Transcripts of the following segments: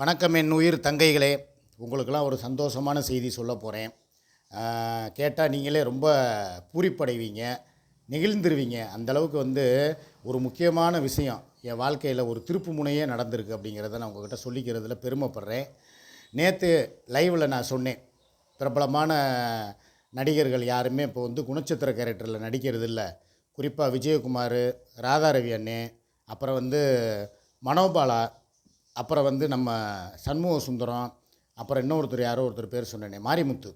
வணக்கம் என் உயிர் தங்கைகளே. உங்களுக்கெல்லாம் ஒரு சந்தோஷமான செய்தி சொல்ல போகிறேன் கேட்டால் நீங்களே ரொம்ப பூரிப்படைவீங்க நெகிழ்ந்துருவீங்க. அந்த அளவுக்கு வந்து ஒரு முக்கியமான விஷயம். என் வாழ்க்கையில் ஒரு திருப்பு முனையே நடந்திருக்கு அப்படிங்கிறத நான் உங்கள்கிட்ட சொல்லிக்கிறதுல பெருமைப்படுறேன். நேற்று லைவில் நான் சொன்னேன். பிரபலமான நடிகர்கள் யாருமே இப்போ வந்து குணச்சித்திர கேரக்டரில் நடிக்கிறது இல்லை குறிப்பாக விஜயகுமார் ராதாரவி அண்ணே அப்புறம் வந்து மனோபாலா அப்புறம் வந்து நம்ம சண்முக சுந்தரம் அப்புறம் இன்னொருத்தர் யாரோ ஒருத்தர் பேர் சொன்னேனே மாரிமுத்து.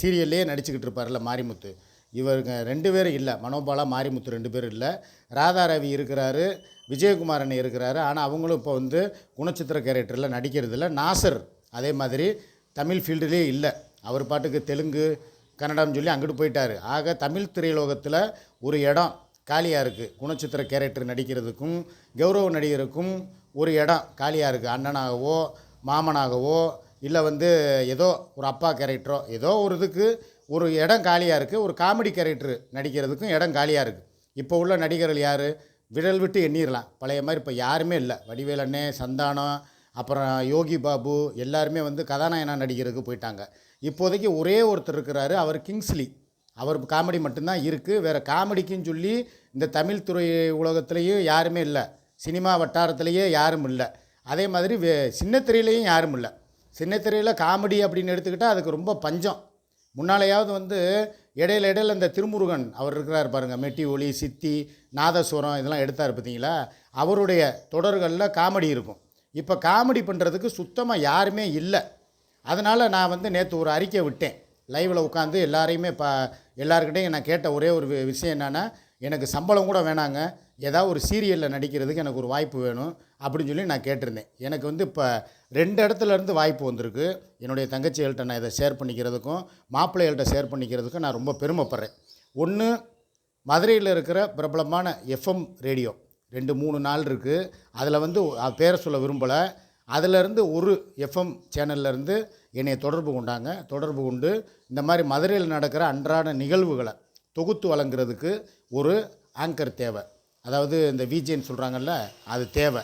சீரியல்லே நடிச்சுக்கிட்டு இருப்பார்ல மாரிமுத்து. இவருங்க ரெண்டு பேரும் இல்லை மனோபாலா மாரிமுத்து ரெண்டு பேரும் இல்லை. ராதாரவி இருக்கிறாரு விஜயகுமாரன் இருக்கிறாரு ஆனால் அவங்களும் இப்போ வந்து குணச்சித்திர கேரக்டரில் நடிக்கிறது இல்லை. நாசர் அதே மாதிரி தமிழ் ஃபீல்டுலேயே இல்லை. அவர் பாட்டுக்கு தெலுங்கு கன்னடம் சொல்லி அங்கிட்டு போயிட்டார். ஆக தமிழ் திரையுலகத்தில் ஒரு இடம் காலியாக இருக்குது குணச்சித்திர கேரக்டர் நடிக்கிறதுக்கும் கௌரவ நடிகருக்கும் ஒரு இடம் காலியாக இருக்குது அண்ணனாகவோ மாமனாகவோ இல்லை வந்து ஏதோ ஒரு அப்பா கேரக்டரோ ஏதோ ஒரு இதுக்கு ஒரு இடம் காலியாக இருக்குது ஒரு காமெடி கேரக்டரு நடிக்கிறதுக்கும் இடம் காலியாக இருக்குது இப்போ உள்ள நடிகர்கள் யார்? விரல் விட்டு எண்ணிடலாம் பழைய மாதிரி இப்போ யாருமே இல்லை. வடிவேல் அண்ணே சந்தானம் அப்புறம் யோகி பாபு எல்லாருமே வந்து கதாநாயகனா நடிக்கிறதுக்கு போயிட்டாங்க. இப்போதைக்கு ஒரே ஒருத்தர் இருக்கிறாரு அவர் கிங்ஸ்லி. அவர் காமெடி மட்டும்தான் இருக்குது வேறு காமெடிக்குன்னு சொல்லி இந்த தமிழ் துறை உலகத்துலேயும் யாருமே இல்லை. சினிமா வட்டாரத்திலேயே யாரும் இல்லை. அதே மாதிரி வே சின்னத்திரையிலையும் யாரும் இல்லை. சின்னத்திரையில் காமெடி அப்படின்னு எடுத்துக்கிட்டால் அதுக்கு ரொம்ப பஞ்சம். முன்னாலேயாவது வந்து இடையில இடையில இந்த திருமுருகன் அவர் இருக்கிறார் பாருங்கள் மெட்டி ஒளி சித்தி நாதஸ்வரம் இதெல்லாம் எடுத்தார் பார்த்தீங்களா? அவருடைய தொடர்களில் காமெடி இருக்கும். இப்போ காமெடி பண்ணுறதுக்கு சுத்தமாக யாருமே இல்லை. அதனால் நான் வந்து நேற்று ஒரு அறிக்கை விட்டேன். லைவில் உட்காந்து எல்லாரையுமே பா எல்லாருக்கிட்டையும் நான் கேட்ட ஒரே ஒரு விஷயம் என்னென்னா எனக்கு சம்பளம் கூட வேணாங்க. ஏதாவது ஒரு சீரியலில் நடிக்கிறதுக்கு எனக்கு ஒரு வாய்ப்பு வேணும் அப்படின்னு சொல்லி நான் கேட்டிருந்தேன். எனக்கு வந்து இப்போ ரெண்டு இடத்துல இருந்து வாய்ப்பு வந்திருக்கு. என்னுடைய தங்கச்சிகள்கிட்ட நான் இதை ஷேர் பண்ணிக்கிறதுக்கும் மாப்பிள்ளைகள்கிட்ட ஷேர் பண்ணிக்கிறதுக்கும் நான் ரொம்ப பெருமைப்படுறேன். ஒன்று மதுரையில் இருக்கிற பிரபலமான எஃப்எம் ரேடியோ ரெண்டு மூணு நாள் இருக்குது அதில் வந்து பேரை சொல்ல விரும்பலை. அதிலிருந்து ஒரு எஃப்எம் சேனல்லேருந்து என்னை தொடர்பு கொண்டாங்க. தொடர்பு கொண்டு இந்த மாதிரி மதுரையில் நடக்கிற அன்றாட நிகழ்வுகளை தொகுத்து வழங்குறதுக்கு ஒரு ஆங்கர் தேவை. அதாவது இந்த விஜேன்னு சொல்கிறாங்கல்ல அது தேவை.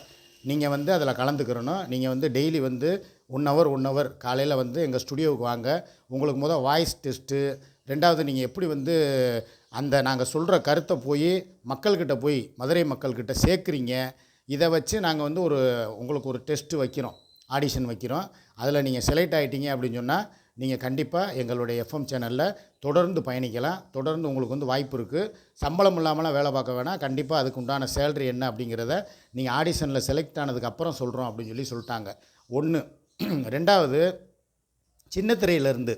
நீங்கள் வந்து அதில் கலந்துக்கிறணும். நீங்கள் வந்து டெய்லி வந்து ஒன் ஹவர் ஒன் ஹவர் காலையில் வந்து எங்கள் ஸ்டுடியோவுக்கு வாங்க. உங்களுக்கு முதல் வாய்ஸ் டெஸ்ட்டு ரெண்டாவது நீங்கள் எப்படி வந்து அந்த நாங்கள் சொல்கிற கருத்தை போய் மக்கள்கிட்ட போய் மதுரை மக்கள்கிட்ட சேர்க்குறீங்க. இதை வச்சு நாங்கள் வந்து ஒரு உங்களுக்கு ஒரு டெஸ்ட்டு வைக்கிறோம். ஆடிஷன் வைக்கிறோம். அதில் நீங்கள் செலக்ட் ஆகிட்டீங்க அப்படின்னு சொன்னால் நீங்கள் கண்டிப்பாக எங்களுடைய எஃப்எம் சேனலில் தொடர்ந்து பயணிக்கலாம். தொடர்ந்து உங்களுக்கு வந்து வாய்ப்பு இருக்குது சம்பளம் இல்லாமலாம் வேலை பார்க்க வேணாம். கண்டிப்பாக அதுக்கு உண்டான சேலரி என்ன அப்படிங்கிறத நீங்கள் ஆடிஷனில் செலக்ட் ஆனதுக்கப்புறம் சொல்கிறோம் அப்படின்னு சொல்லி சொல்லிட்டாங்க. ஒன்று. ரெண்டாவது சின்ன திரையிலேருந்து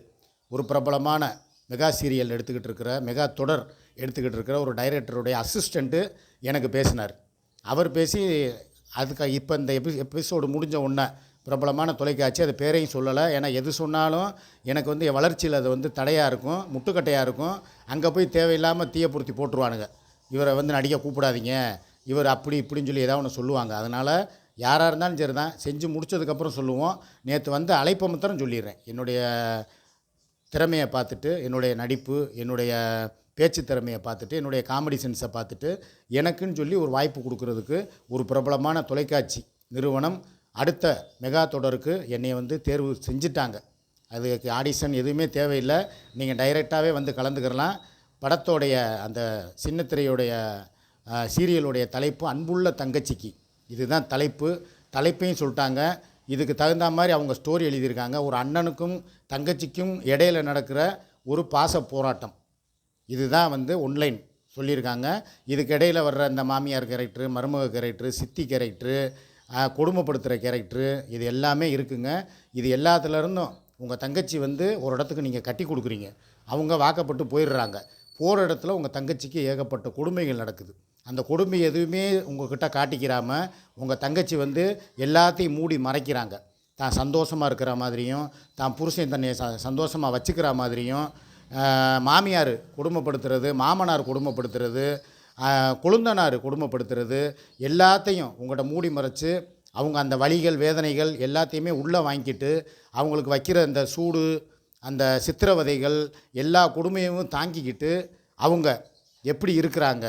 ஒரு பிரபலமான மெகா சீரியல் எடுத்துக்கிட்டு இருக்கிற மெகா தொடர் எடுத்துக்கிட்டு இருக்கிற ஒரு டைரக்டருடைய அசிஸ்டண்ட்டு எனக்கு பேசினார். அவர் பேசி அதுக்கு இப்போ இந்த எபி எபிசோடு முடிஞ்ச உடனே பிரபலமான தொலைக்காட்சி. அது பேரையும் சொல்லலை. ஏன்னா எது சொன்னாலும் எனக்கு வந்து என் வளர்ச்சியில் அது வந்து தடையாக இருக்கும் முட்டுக்கட்டையாக இருக்கும். அங்கே போய் தேவையில்லாமல் தீயப்பூர்த்தி போட்டுருவானுங்க. இவரை வந்து நடிக்க கூப்பிடாதீங்க. இவர் அப்படி இப்படின்னு சொல்லி ஏதாவது ஒன்று சொல்லுவாங்க. அதனால் யாராக இருந்தாலும் சரி தான். செஞ்சு முடிச்சதுக்கப்புறம் சொல்லுவோம். நேற்று வந்து அழைப்பை மாத்திரம் சொல்லிடுறேன். என்னுடைய திறமையை பார்த்துட்டு என்னுடைய நடிப்பு என்னுடைய பேச்சு திறமையை பார்த்துட்டு என்னுடைய காமெடி சென்ஸை பார்த்துட்டு எனக்குன்னு சொல்லி ஒரு வாய்ப்பு கொடுக்கறதுக்கு ஒரு பிரபலமான தொலைக்காட்சி நிறுவனம் அடுத்த மெகா தொடருக்கு என்னை வந்து தேர்வு செஞ்சிட்டாங்க. அதுக்கு ஆடிஷன் எதுவுமே தேவையில்லை. நீங்கள் டைரெக்டாகவே வந்து கலந்துக்கிறலாம். படத்தோடைய அந்த சின்னத்திரையுடைய சீரியலுடைய தலைப்பு அன்புள்ள தங்கச்சிக்கு. இதுதான் தலைப்பு. தலைப்பையும் சொல்லிட்டாங்க. இதுக்கு தகுந்த மாதிரி அவங்க ஸ்டோரி எழுதியிருக்காங்க. ஒரு அண்ணனுக்கும் தங்கச்சிக்கும் இடையில நடக்கிற ஒரு பாச போராட்டம். இதுதான் வந்து ஒன்லைன் சொல்லியிருக்காங்க. இதுக்கு இடையில வர்ற இந்த மாமியார் கேரக்டரு மருமக கேரக்டரு சித்தி கேரக்டரு கொடுமைப்படுத்துகிற கேரக்டரு இது எல்லாமே இருக்குங்க. இது எல்லாத்துலேருந்தும் உங்கள் தங்கச்சி வந்து ஒரு இடத்துக்கு நீங்கள் கட்டி கொடுக்குறீங்க. அவங்க வாக்கப்பட்டு போயிடுறாங்க. போகிற இடத்துல உங்கள் தங்கச்சிக்கு ஏகப்பட்ட கொடுமைகள் நடக்குது. அந்த கொடுமை எதுவுமே உங்கள்கிட்ட காட்டிக்கிறாமல் உங்கள் தங்கச்சி வந்து எல்லாத்தையும் மூடி மறைக்கிறாங்க. தான் சந்தோஷமாக இருக்கிற மாதிரியும் தான் புருஷன் தன்னை ச சந்தோஷமாக வச்சுக்கிற மாதிரியும் மாமியார் கொடுமைப்படுத்துறது மாமனார் கொடுமைப்படுத்துறது கொழுந்தனார் கொடுமைப்படுத்துறது எல்லாத்தையும் உங்கள்கிட்ட மூடி மறைச்சு அவங்க அந்த வழிகள் வேதனைகள் எல்லாத்தையுமே உள்ளே வாங்கிட்டு அவங்களுக்கு வைக்கிற அந்த சூடு அந்த சித்திரவதைகள் எல்லா கொடுமையும் தாங்கிக்கிட்டு அவங்க எப்படி இருக்கிறாங்க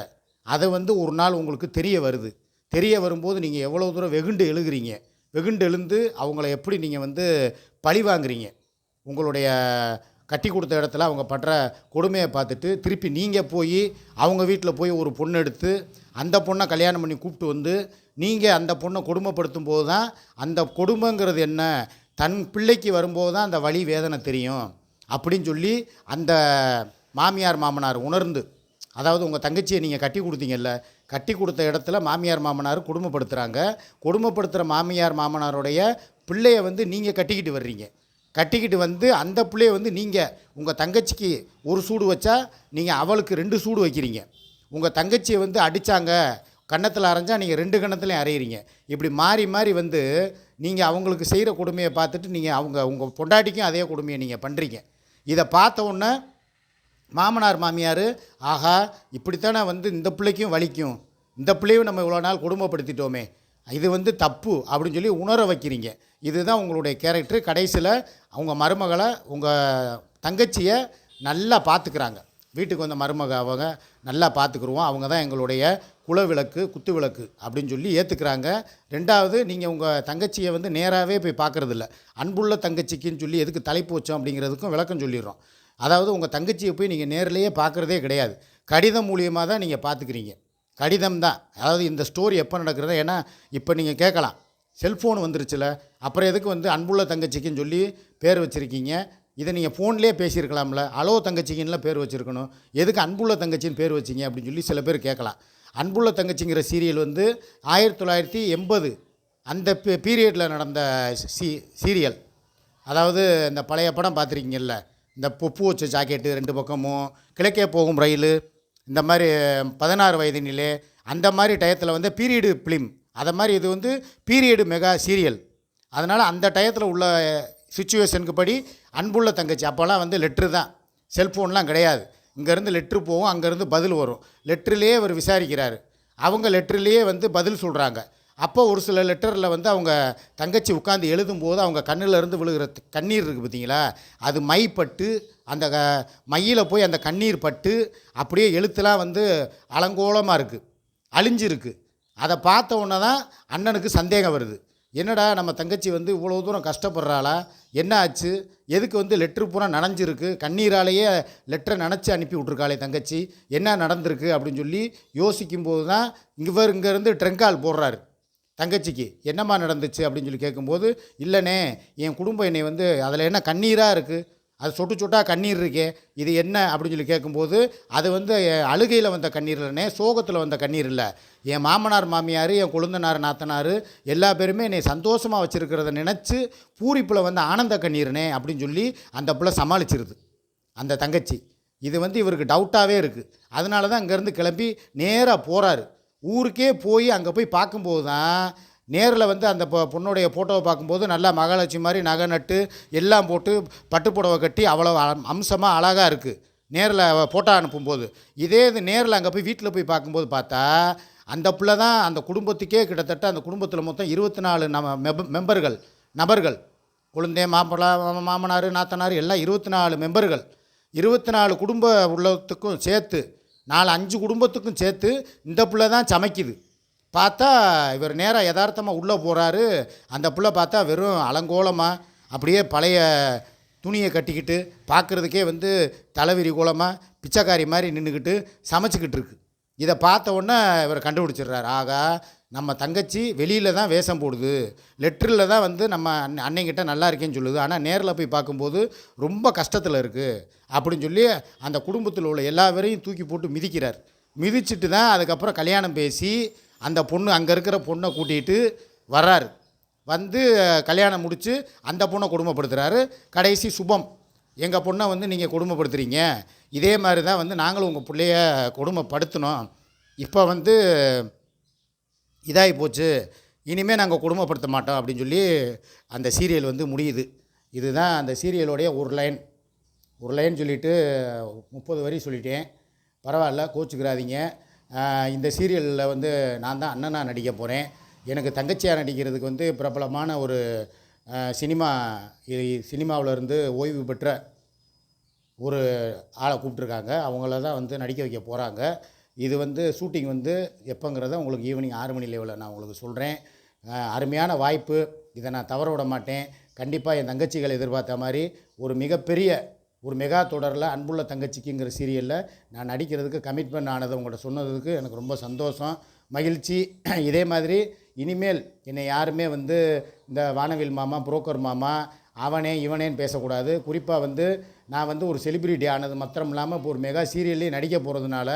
அதை வந்து ஒரு நாள் உங்களுக்கு தெரிய வருது. தெரிய வரும்போது நீங்கள் எவ்வளோ தூரம் வெகுண்டு எழுகிறீங்க. வெகுண்டு எழுந்து அவங்கள எப்படி நீங்கள் வந்து பழி வாங்குறீங்க உங்களுடைய கட்டி கொடுத்த இடத்துல அவங்க பண்ணுற கொடுமையை பார்த்துட்டு திருப்பி நீங்கள் போய் அவங்க வீட்டில் போய் ஒரு பொண்ணு எடுத்து அந்த பொண்ணை கல்யாணம் பண்ணி கூப்பிட்டு வந்து நீங்கள் அந்த பொண்ணை கொடுமைப்படுத்தும் போது தான் அந்த கொடுமைங்கிறது என்ன? தன் பிள்ளைக்கு வரும்போது தான் அந்த வழி வேதனை தெரியும். அப்படின்னு சொல்லி அந்த மாமியார் மாமனார் உணர்ந்து அதாவது உங்கள் தங்கச்சியை நீங்கள் கட்டி கொடுத்தீங்கல்ல கட்டி கொடுத்த இடத்துல மாமியார் மாமனார் கொடுமைப்படுத்துகிறாங்க கொடுமைப்படுத்துகிற மாமியார் மாமனாருடைய பிள்ளையை வந்து நீங்கள் கட்டிக்கிட்டு வர்றீங்க. கட்டிக்கிட்டு வந்து அந்த பிள்ளைய வந்து நீங்கள் உங்கள் தங்கச்சிக்கு ஒரு சூடு வச்சா நீங்கள் அவளுக்கு ரெண்டு சூடு வைக்கிறீங்க. உங்கள் தங்கச்சியை வந்து அடித்தாங்க கன்னத்தில் அரைஞ்சா நீங்கள் ரெண்டு கன்னத்துலையும் அரைகிறீங்க இப்படி மாறி மாறி வந்து நீங்கள் அவங்களுக்கு செய்கிற கொடுமையை பார்த்துட்டு நீங்கள் அவங்க உங்கள் பொண்டாட்டிக்கும் அதே கொடுமையை நீங்கள் பண்ணுறீங்க இதை பார்த்த உடனே மாமனார் மாமியார் ஆகா இப்படித்தானே வந்து இந்த பிள்ளைக்கும் வலிக்கும். இந்த பிள்ளையும் நம்ம இவ்வளோ நாள் குடும்பப்படுத்திட்டோமே இது வந்து தப்பு அப்படின்னு சொல்லி உணர வைக்கிறீங்க. இதுதான் உங்களுடைய கேரக்டர் கடைசியில் அவங்க மருமகளை உங்கள் தங்கச்சியை நல்லா பார்த்துக்கிறாங்க. வீட்டுக்கு வந்த மருமக அவங்க நல்லா பார்த்துக்குருவோம் அவங்க தான் எங்களுடைய குலவிளக்கு குத்து விளக்கு அப்படின்னு சொல்லி ஏற்றுக்கிறாங்க ரெண்டாவது நீங்கள் உங்கள் தங்கச்சியை வந்து நேராகவே போய் பார்க்குறதில்ல. அன்புள்ள தங்கச்சிக்குன்னு சொல்லி எதுக்கு தலைப்பு வச்சோம் அப்படிங்கிறதுக்கும் விளக்கம் சொல்லிடுறோம். அதாவது உங்கள் தங்கச்சியை போய் நீங்கள் நேரிலேயே பார்க்குறதே கிடையாது. கடிதம் மூலியமாக தான் நீங்கள் பார்த்துக்கிறீங்க. கடிதம் தான் அதாவது இந்த ஸ்டோரி எப்போ நடக்கிறது ஏன்னா இப்போ நீங்கள் கேட்கலாம். செல்ஃபோன் வந்துருச்சுல அப்புறம் எதுக்கு வந்து அன்புள்ள தங்கச்சிக்குன்னு சொல்லி பேர் வச்சுருக்கீங்க? இதை நீங்கள் ஃபோன்லேயே பேசியிருக்கலாம்ல. அலோ தங்கச்சிக்குன்னுலாம் பேர் வச்சுருக்கணும். எதுக்கு அன்புள்ள தங்கச்சின்னு பேர் வச்சிங்க அப்படின்னு சொல்லி சில பேர் கேட்கலாம். அன்புள்ள தங்கச்சிங்கிற சீரியல் வந்து ஆயிரத்தி தொள்ளாயிரத்தி எண்பது அந்த பீரியடில் நடந்த சீ சீரியல் அதாவது இந்த பழைய படம் பார்த்துருக்கீங்கல்ல இந்த பொப்பு வச்ச ஜாக்கெட்டு ரெண்டு பக்கமும் கிழக்கே போகும் ரயில். இந்த மாதிரி பதினாறு வயதினிலே அந்த மாதிரி டயத்தில் வந்து பீரியடு ஃபிலிம் அதை மாதிரி இது வந்து பீரியடு மெகா சீரியல். அதனால் அந்த டயத்தில் உள்ள சுச்சுவேஷனுக்கு படி அன்புள்ள தங்கச்சி. அப்போல்லாம் வந்து லெட்ரு தான். செல்ஃபோன்லாம் கிடையாது. இங்கேருந்து லெட்ரு போகும் அங்கேருந்து பதில் வரும். லெட்ருலேயே அவர் விசாரிக்கிறார். அவங்க லெட்ருலேயே வந்து பதில் சொல்கிறாங்க அப்போ ஒரு சில லெட்டரில் வந்து அவங்க தங்கச்சி உட்காந்து எழுதும்போது அவங்க கண்ணுல இருந்து விழுகிற கண்ணீர் இருக்குது பார்த்தீங்களா அது மைப்பட்டு அந்த க- மையில் போய் அந்த கண்ணீர் பட்டு அப்படியே எழுத்துலாம் வந்து அலங்கோலமாக இருக்குது அழிஞ்சிருக்கு. அதை பார்த்த உடனே தான் அண்ணனுக்கு சந்தேகம் வருது. என்னடா நம்ம தங்கச்சி வந்து இவ்வளோ தூரம் கஷ்டப்படுறாளா? என்ன ஆச்சு? எதுக்கு வந்து லெட்ரு பூரா நனைஞ்சிருக்கு? கண்ணீராலேயே லெட்டரை நனைச்சி அனுப்பி விட்ருக்காளே தங்கச்சி. என்ன நடந்திருக்கு அப்படின்னு சொல்லி யோசிக்கும்போது தான் இவர் இங்கேருந்து ட்ரெங்கால் போடுறாரு. தங்கச்சிக்கு என்னம்மா நடந்துச்சு அப்படின்னு சொல்லி கேட்கும்போது இல்லைண்ணே என் குடும்பம் என்னை வந்து அதில் என்ன கண்ணீராக இருக்குது அது சொட்டு சொட்டாக கண்ணீர் இருக்கே இது என்ன அப்படின்னு சொல்லி கேட்கும்போது அது வந்து அழுகையில் வந்த கண்ணீர் இல்லைனே சோகத்தில் வந்த கண்ணீர் இல்லை. என் மாமனார் மாமியார் என் கொழுந்தனார் நாத்தனார் எல்லா பேருமே என்னை சந்தோஷமாக வச்சுருக்கிறத நினச்சி பூரிப்பில் வந்து ஆனந்த கண்ணீர்னே அப்படின்னு சொல்லி அந்த பிள்ளை சமாளிச்சிருது. அந்த தங்கச்சி. இது வந்து இவருக்கு டவுட்டாகவே இருக்குது அதனால தான் அங்கேருந்து கிளம்பி நேராக போகிறாரு ஊருக்கே போய் அங்கே போய் பார்க்கும்போது தான் நேரில் வந்து அந்த பொண்ணுடைய ஃபோட்டோவை பார்க்கும்போது நல்லா மகாலட்சுமி மாதிரி நகை நட்டு எல்லாம் போட்டு பட்டுப்புடவை கட்டி அவ்வளோ அம்சமாக அழகாக இருக்குது நேரில் ஃபோட்டோ அனுப்பும்போது. இதே இது நேரில் அங்கே போய் வீட்டில் போய் பார்க்கும்போது பார்த்தா அந்த பிள்ளை தான் அந்த குடும்பத்துக்கே கிட்டத்தட்ட அந்த குடும்பத்தில் மொத்தம் இருபத்தி நாலு நம்ம மெம்ப- மெம்பர்கள் நபர்கள். குழந்தை மாப்பிள்ளை மாமனார் நாத்தனார் எல்லாம் இருபத்தி நாலு மெம்பர்கள். இருபத்தி நாலு குடும்ப உள்ளத்துக்கும் சேர்த்து நாலு அஞ்சு குடும்பத்துக்கும் சேர்த்து இந்த பிள்ளை தான் சமைக்குது. பார்த்தா இவர் நேராக யதார்த்தமாக உள்ளே போகிறாரு அந்த பிள்ளை பார்த்தா வெறும் அலங்கோலமாக அப்படியே பழைய துணியை கட்டிக்கிட்டு பார்க்குறதுக்கே வந்து தலைவிரி கோலமாக பிச்சைக்காரி மாதிரி நின்றுக்கிட்டு சமைச்சிக்கிட்டு இருக்கு. இதை பார்த்த உடனே இவர் கண்டுபிடிச்சிடுறாரு. ஆகா நம்ம தங்கச்சி வெளியில் தான் வேஷம் போடுது. லெட்டரில் தான் வந்து நம்ம அன் அன்னைங்கிட்ட நல்லா இருக்கேன்னு சொல்லுது. ஆனால் நேரில் போய் பார்க்கும்போது ரொம்ப கஷ்டத்தில் இருக்குது அப்படின்னு சொல்லி அந்த குடும்பத்தில் உள்ள எல்லா பேரையும் தூக்கி போட்டு மிதிக்கிறார். மிதிச்சிட்டு தான் அதுக்கப்புறம் கல்யாணம் பேசி அந்த பொண்ணு அங்கே இருக்கிற பொண்ணை கூட்டிகிட்டு வர்றாரு. வந்து கல்யாணம் முடித்து அந்த பொண்ணை கொடுமைப்படுத்துகிறாரு கடைசி சுபம். எங்கள் பொண்ணை வந்து நீங்கள் கொடுமைப்படுத்துறீங்க. இதே மாதிரி தான் வந்து நாங்களும் உங்கள் பிள்ளைய கொடுமைப்படுத்தினோம். இப்போ வந்து இதாகி போச்சு. இனிமேல் நாங்கள் கொடுமைப்படுத்த மாட்டோம் அப்படின்னு சொல்லி அந்த சீரியல் வந்து முடியுது. இதுதான் அந்த சீரியலோடைய ஒரு லைன். ஒரு லைன் சொல்லிவிட்டு முப்பது வரி சொல்லிட்டேன். பரவாயில்ல கோச்சுக்கிறாதீங்க. இந்த சீரியலில் வந்து நான் தான் அண்ணனாக நடிக்க போகிறேன். எனக்கு தங்கச்சியாக நடிக்கிறதுக்கு வந்து பிரபலமான ஒரு சினிமா சினிமாவிலேருந்து ஓய்வு பெற்ற ஒரு ஆளை கூப்பிட்ருக்காங்க அவங்கள தான் வந்து நடிக்க வைக்க போகிறாங்க. இது வந்து ஷூட்டிங் வந்து எப்போங்கிறத உங்களுக்கு ஈவினிங் ஆறு மணி லெவலில் நான் உங்களுக்கு சொல்கிறேன். அருமையான வாய்ப்பு. இதை நான் தவற விட மாட்டேன். கண்டிப்பாக என் தங்கச்சிகள் எதிர்பார்த்த மாதிரி ஒரு மிகப்பெரிய ஒரு மெகா தொடரில் அன்புள்ள தங்கச்சிக்குங்கிற சீரியலில் நான் நடிக்கிறதுக்கு கமிட்மெண்ட் ஆனதை உங்கள்கிட்ட சொன்னதுக்கு எனக்கு ரொம்ப சந்தோஷம் மகிழ்ச்சி. இதே மாதிரி இனிமேல் என்னை யாருமே வந்து இந்த வானவில் மாமா புரோக்கர் மாமா அவனே இவனேன்னு பேசக்கூடாது. குறிப்பாக வந்து நான் வந்து ஒரு செலிபிரிட்டி ஆனது மாத்திரம் இல்லாமல் இப்போ ஒரு மெகா சீரியல்லையும் நடிக்க போகிறதுனால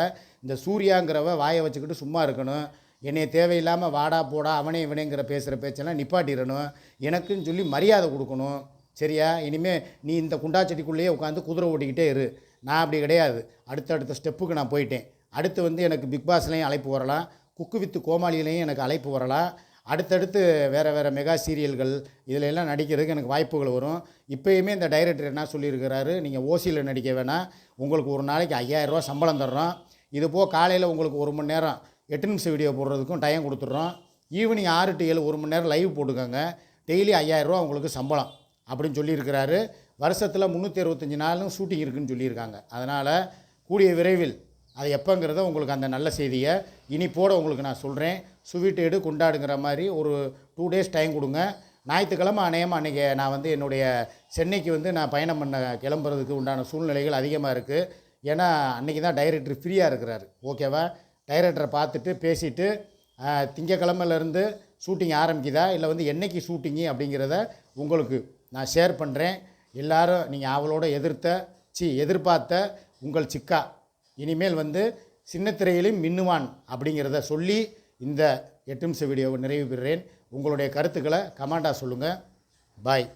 இந்த சூர்யாங்கிறவ வாயை வச்சுக்கிட்டு சும்மா இருக்கணும். என்னை தேவையில்லாமல் வாடா போடா அவனே இவனேங்கிற பேசுகிற பேச்செல்லாம் நிப்பாட்டிடணும். எனக்குன்னு சொல்லி மரியாதை கொடுக்கணும். சரியா? இனிமேல் நீ இந்த குண்டா செடிக்குள்ளேயே உட்காந்து குதிரை ஓட்டிக்கிட்டே இரு. நான் அப்படி கிடையாது. அடுத்தடுத்த ஸ்டெப்புக்கு நான் போயிட்டேன். அடுத்து வந்து எனக்கு பிக் பாஸ்லேயும் அழைப்பு வரலாம் குக்கு வித்து கோமாளியிலையும் எனக்கு அழைப்பு வரலாம் அடுத்தடுத்து வேறு வேறு மெகா சீரியல்கள் இதில் எல்லாம் நடிக்கிறதுக்கு எனக்கு வாய்ப்புகள் வரும். இப்போயுமே இந்த டைரக்டர் என்ன சொல்லியிருக்கிறாரு? நீங்கள் ஓசியில் நடிக்க வேணாம் உங்களுக்கு ஒரு நாளைக்கு ஐயாயிரரூவா சம்பளம் தர்றோம். இது போக காலையில் உங்களுக்கு ஒரு மணி நேரம் எட்டு நிமிஷம் வீடியோ போடுறதுக்கும் டைம் கொடுத்துட்றோம். ஈவினிங் ஆறு டு ஏழு ஒரு மணி நேரம் லைவ் போட்டுக்கோங்க. டெய்லி ஐயாயிரரூவா உங்களுக்கு சம்பளம். அப்படின்னு சொல்லியிருக்கிறாரு. வருஷத்தில் முந்நூற்றி அறுபத்தஞ்சி நாளும் ஷூட்டிங் இருக்குன்னு சொல்லியிருக்காங்க. அதனால் கூடிய விரைவில் அது எப்போங்கிறத உங்களுக்கு அந்த நல்ல செய்தியை இனிப்போட உங்களுக்கு நான் சொல்கிறேன் ஸ்வீட் எடு கொண்டாடுங்கிற மாதிரி ஒரு டூ டேஸ் டைம் கொடுங்க. ஞாயிற்றுக்கிழமை அநேகமாக அன்றைக்கி நான் வந்து என்னுடைய சென்னைக்கு வந்து நான் பயணம் பண்ண கிளம்புறதுக்கு உண்டான சூழ்நிலைகள் அதிகமாக இருக்குது ஏன்னா அன்றைக்கி தான் டைரக்டர் ஃப்ரீயாக இருக்கிறாரு. ஓகேவா டைரக்டரை பார்த்துட்டு பேசிவிட்டு திங்கக்கிழமையிலேருந்து ஷூட்டிங் ஆரம்பிக்குதா? இல்லை வந்து என்னைக்கு ஷூட்டிங்கு அப்படிங்கிறத உங்களுக்கு நான் ஷேர் பண்ணுறேன் எல்லாரும் நீங்கள் அவளோட எதிர்த்த சி எதிர்பார்த்த உங்கள் சிக்கா. இனிமேல் வந்து சின்னத்திரையிலும் மின்னுவான் அப்படிங்கிறத சொல்லி இந்த எட்டு நிமிஷம் வீடியோவை நிறைவு பெறுறேன். உங்களுடைய கருத்துக்களை கமாண்டாக சொல்லுங்கள் பாய்.